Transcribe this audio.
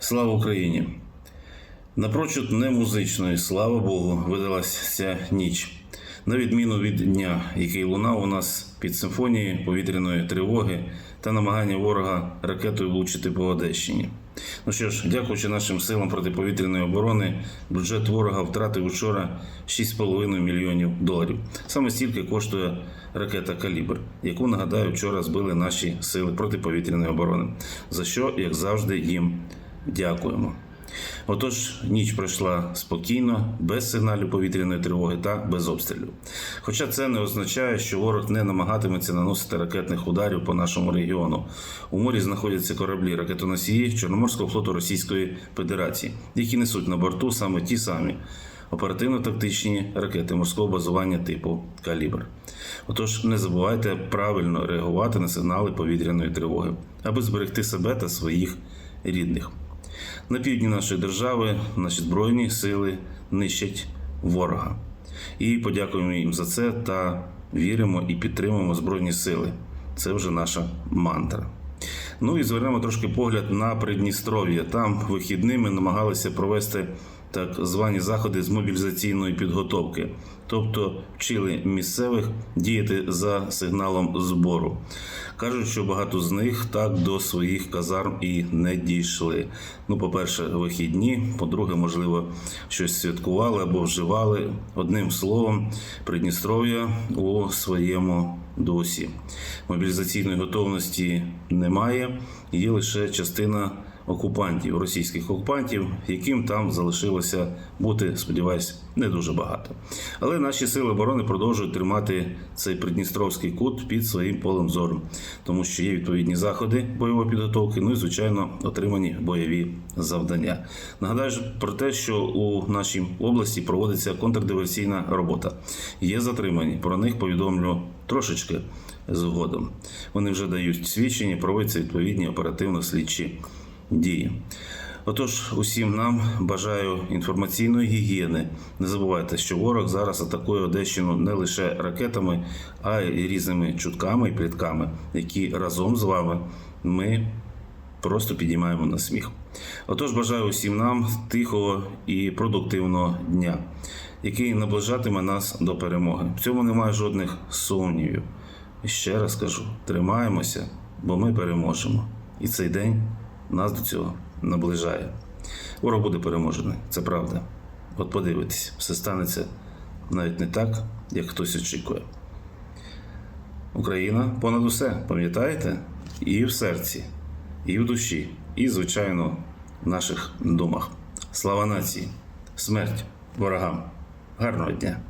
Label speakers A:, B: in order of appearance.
A: Слава Україні! Напрочуд не музичної, слава Богу, видалась ця ніч. На відміну від дня, який лунав у нас під симфонією повітряної тривоги та намагання ворога ракетою влучити по Одещині. Ну що ж, дякуючи нашим силам протиповітряної оборони, бюджет ворога втратив учора 6,5 мільйонів доларів. Саме стільки коштує ракета Калібр, яку нагадаю, вчора збили наші сили протиповітряної оборони. За що, як завжди, їм дякуємо. Отож, ніч пройшла спокійно, без сигналів повітряної тривоги та без обстрілів. Хоча це не означає, що ворог не намагатиметься наносити ракетних ударів по нашому регіону. У морі знаходяться кораблі ракетоносії Чорноморського флоту Російської Федерації, які несуть на борту саме ті самі оперативно-тактичні ракети морського базування типу Калібр. Отож, не забувайте правильно реагувати на сигнали повітряної тривоги, аби зберегти себе та своїх рідних. На півдні нашої держави наші збройні сили нищать ворога. І подякуємо їм за це та віримо і підтримуємо збройні сили. Це вже наша мантра. Ну і звернемо трошки погляд на Придністров'я. Там вихідними намагалися провести так звані заходи з мобілізаційної підготовки, тобто вчили місцевих діяти за сигналом збору. Кажуть, що багато з них так до своїх казарм і не дійшли. Ну, по-перше, вихідні, по-друге, можливо, щось святкували або вживали. Одним словом, Придністров'я у своєму досі. Мобілізаційної готовності немає, є лише частина окупантів, російських окупантів, яким там залишилося бути, сподіваюсь, не дуже багато. Але наші сили оборони продовжують тримати цей придністровський кут під своїм полем зору, тому що є відповідні заходи бойової підготовки, ну і звичайно отримані бойові завдання. Нагадаю про те, що у нашій області проводиться контрдиверсійна робота. Є затримані. Про них повідомлю трошечки згодом. Вони вже дають свідчення, проводяться відповідні оперативно-слідчі дії. Отож, усім нам бажаю інформаційної гігієни. Не забувайте, що ворог зараз атакує Одещину не лише ракетами, а й різними чутками і плітками, які разом з вами ми просто підіймаємо на сміх. Отож, бажаю усім нам тихого і продуктивного дня, який наближатиме нас до перемоги. В цьому немає жодних сумнівів. І ще раз кажу: тримаємося, бо ми переможемо. І цей день нас до цього наближає. Ворог буде переможений, це правда. От подивитесь, все станеться навіть не так, як хтось очікує. Україна понад усе, пам'ятаєте? І в серці, і в душі, і, звичайно, в наших думах. Слава нації, смерть ворогам. Гарного дня!